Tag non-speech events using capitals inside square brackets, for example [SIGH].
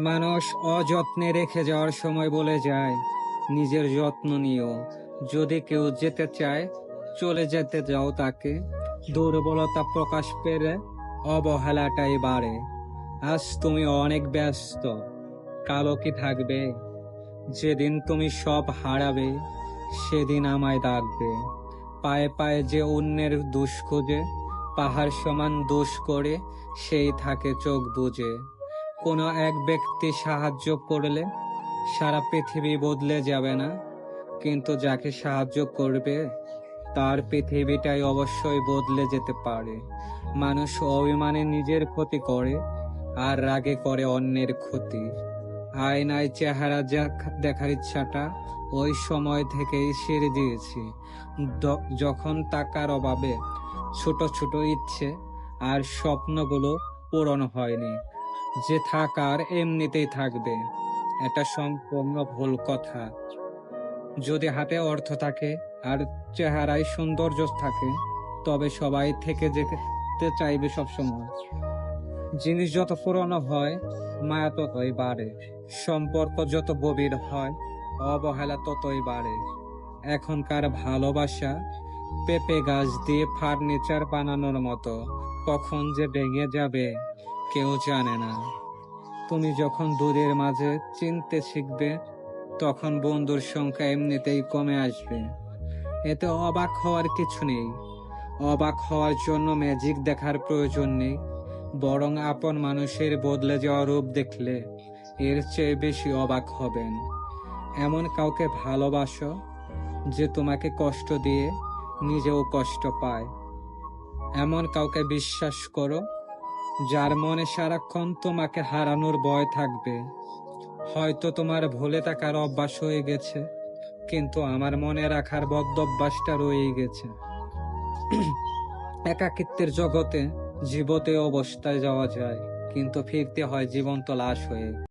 মানুষ অযত্নে রেখে যাওয়ার সময় বলে যায়, নিজের যত্ন নিও। যদি কেউ যেতে চায়, চলে যেতে যাও তাকে। দুর্বলতা প্রকাশ পেলে অবহেলাটাই বাড়ে। আজ তুমি অনেক ব্যস্ত কালো কি থাকবে? যেদিন তুমি সব হারাবে, সেদিন আমায় ডাকবে। পায়ে পায়ে যে অন্যের দুষ খোঁজে, পাহাড় সমান দোষ করে, সেই থাকে চোখ বুঝে কোনো এক ব্যক্তি সাহায্য করলে সারা পৃথিবী বদলে যাবে না। কিন্তু যাকে সাহায্য করবে, তার পৃথিবীটাই অবশ্যই বদলে যেতে পারে। মানুষ অভিমানে নিজের ক্ষতি করে আর রাগে করে অন্যের ক্ষতি। আয়নায় চেহারা দেখার ইচ্ছাটা ওই সময় থেকেই সেরে দিয়েছি। যখন টাকার অভাবে ছোট ছোট ইচ্ছে আর স্বপ্নগুলো পূরণ হয়নি। যে থাকার এমনিতেই থাকবে। এটা সম্পূর্ণ ভুল কথা। যদি হাতে অর্থ থাকে আর চেহারায় সৌন্দর্য থাকে, তবে সবাই থেকে যেতে চাইবে সবসময়। জিনিস যত পুরনো হয়, মায়া ততই বাড়ে। সম্পর্ক যত গভীর হয়, অবহেলা ততই বাড়ে। এখনকার ভালোবাসা পেঁপে গাছ দিয়ে ফার্নিচার বানানোর মতো, কখন যে ভেঙে যাবে। কেউ জানে না। তুমি যখন দূরের মাঝে চিনতে শিখবে, তখন বন্ধুর সংখ্যা এমনিতেই কমে আসবে। এতে অবাক হওয়ার কিছু নেই। অবাক হওয়ার জন্য ম্যাজিক দেখার প্রয়োজন নেই। বরং আপন মানুষের বদলে যাওয়া রূপ দেখলে এর চেয়ে বেশি অবাক হবেন। এমন কাউকে ভালোবাসো যে তোমাকে কষ্ট দিয়ে নিজেও কষ্ট পায়। এমন কাউকে বিশ্বাস করো যার মনে সারাক্ষণ তোমাকে হারানোর ভয় থাকবে। হয়তো তোমার ভোলে থাকার অভ্যাস হয়ে গেছে, কিন্তু আমার মনে রাখার বদ্ধ অভ্যাসটা রয়ে গেছে। [CLEARS THROAT] একাকিত্বের জগতে জীবতে অবস্থায় যাওয়া যায়, কিন্তু ফিরতে হয় জীবন্ত লাশ হয়ে।